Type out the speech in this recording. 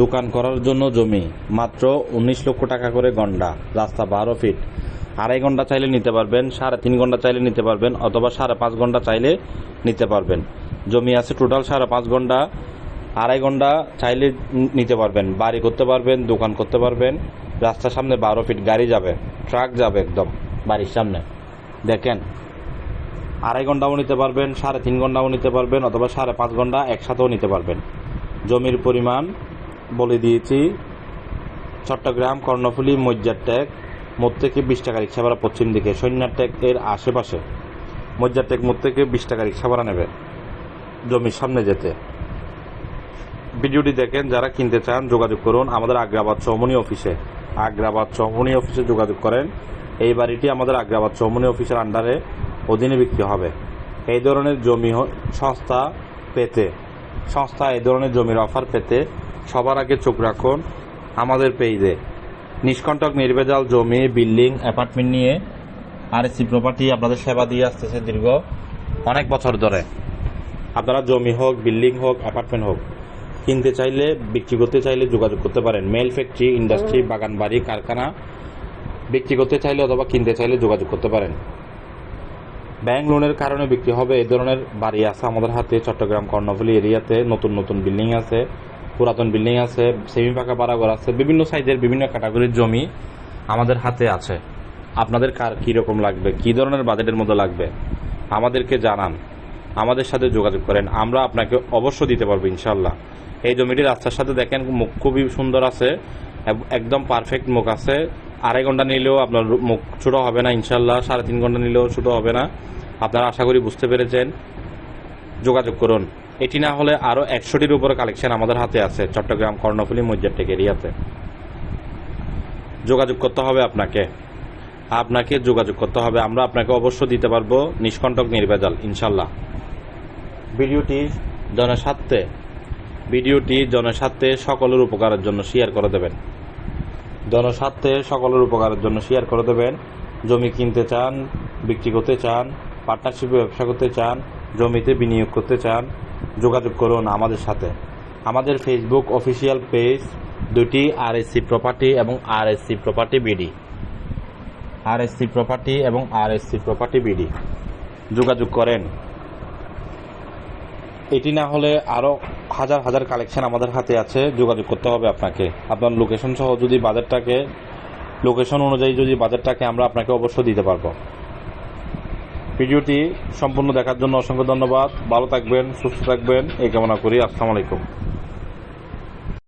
দোকান করার জন্য জমি, মাত্র উনিশ লক্ষ টাকা করে গন্ডা, রাস্তা বারো ফিট। আড়াই ঘণ্টা চাইলে নিতে পারবেন, সাড়ে তিন ঘণ্টা চাইলে নিতে পারবেন, অথবা সাড়ে পাঁচ ঘণ্টা চাইলে নিতে পারবেন। জমি আছে টোটাল সাড়ে পাঁচ ঘণ্টা আড়াই ঘণ্টা চাইলে নিতে পারবেন, বাড়ি করতে পারবেন, দোকান করতে পারবেন, রাস্তার সামনে বারো ফিট গাড়ি যাবে, ট্রাক যাবে একদম বাড়ির সামনে। দেখেন, আড়াই ঘন্টাও নিতে পারবেন, সাড়ে তিন ঘন্টাও নিতে পারবেন, অথবা সাড়ে পাঁচ ঘণ্টা একসাথেও নিতে পারবেন। জমির পরিমাণ বলে দিয়েছি, চট্টগ্রাম, কর্ণফুলী, মজ্জার ট্যাগ মোট থেকে বিশ টাকা রিক্সা ভাড়া পশ্চিম দিকে, সৈন্যার ট্যাগ এর আশেপাশে। মজ্জার ট্যাগ মোট থেকে বিশ টাকা রিক্সা ভাড়া নেবে জমির সামনে যেতে। ভিডিওটি দেখেন, যারা কিনতে চান যোগাযোগ করুন আমাদের আগ্রাবাদ চৌমনি অফিসে। আগ্রাবাদ চৌমনি অফিসে যোগাযোগ করেন, এই বাড়িটি আমাদের আগ্রাবাদ চৌমনি অফিসের আন্ডারে অধীনে বিক্রি হবে। এই ধরনের জমি সংস্থা পেতে সংস্থা এই ধরনের জমির অফার পেতে সবার আগে চোখ রাখুন, আমাদের পেজে নিষ্কণ্টক নির্ভেজাল জমি, বিল্ডিং, অ্যাপার্টমেন্ট নিয়ে আর এসি প্রপার্টি আপনাদের সেবা দিয়ে আসতেছে দীর্ঘ অনেক বছর ধরে। আপনারা জমি হোক, বিল্ডিং হোক, অ্যাপার্টমেন্ট হোক, কিনতে চাইলে, বিক্রি করতে চাইলে যোগাযোগ করতে পারেন। মেল ফ্যাক্টরি, ইন্ডাস্ট্রি, বাগান বাড়ি, কারখানা, বিক্রি করতে চাইলে অথবা কিনতে চাইলে যোগাযোগ করতে পারেন। ব্যাংক লোনের কারণে বিক্রি হবে এই ধরনের বাড়ি আছে আমাদের হাতে, চট্টগ্রাম, কর্ণফুলী এরিয়াতে, নতুন নতুন বিল্ডিং আছে। পুরাতন বিল্ডিং আছে সেমি পাকা বাড়াঘর আছে, বিভিন্ন সাইজের বিভিন্ন ক্যাটাগরির জমি আমাদের হাতে আছে। আপনাদের কার কীরকম লাগবে? কী ধরনের বাজেটের মধ্যে লাগবে? আমাদেরকে জানান। আমাদের সাথে যোগাযোগ করেন। আমরা আপনাকে অবশ্য দিতে পারব ইনশাল্লাহ এই জমিটি রাস্তার সাথে দেখেন, মুখ খুবই সুন্দর আছে একদম পারফেক্ট মুখ আছে। আড়াই ঘণ্টা নিলেও আপনার মুখ ছোটো হবে না ইনশাল্লাহ সাড়ে তিন ঘণ্টা নিলেও ছোটো হবে না। আপনারা আশা করি বুঝতে পেরেছেন। যোগাযোগ করুন। এটি না হলে আরও একশোটির উপরে কালেকশন আমাদের হাতে আছে। চট্টগ্রাম কর্ণফুলি কর্ণফুলী মজ্জারটেক এরিয়াতে যোগাযোগ করতে হবে আপনাকে। আপনাকে যোগাযোগ করতে হবে। আমরা আপনাকে অবশ্য দিতে পারব নিষ্কণ্টক নির্ভেজাল ইনশাল্লাহ। ভিডিওটি জনস্বার্থে। ভিডিওটি জনস্বার্থে সকলের উপকারের জন্য শেয়ার করে দেবেন। জনস্বার্থে সকলের উপকারের জন্য শেয়ার করে দেবেন। জমি কিনতে চান বিক্রি করতে চান পার্টনারশিপে ব্যবসা করতে চান জমিতে বিনিয়োগ করতে চান যোগাযোগ করুন আমাদের সাথে। আমাদের ফেসবুক অফিসিয়াল পেজ দুটি আর এসসি প্রপার্টি এবং R SC property BD SC property এবং আর এসসি প্রপার্টি বিডি যোগাযোগ করেন। এটি না হলে আরও হাজার হাজার কালেকশন আমাদের হাতে আছে, যোগাযোগ করতে হবে আপনাকে। আপনার লোকেশন সহ যদি বাজারটাকে লোকেশন অনুযায়ী যদি বাজারটাকে আমরা আপনাকে অবশ্য দিতে পারব। ভিডিওটি সম্পূর্ণ দেখার জন্য অসংখ্য ধন্যবাদ। ভালো থাকবেন, সুস্থ থাকবেন। এই কামনা করি। আসসালামু আলাইকুম।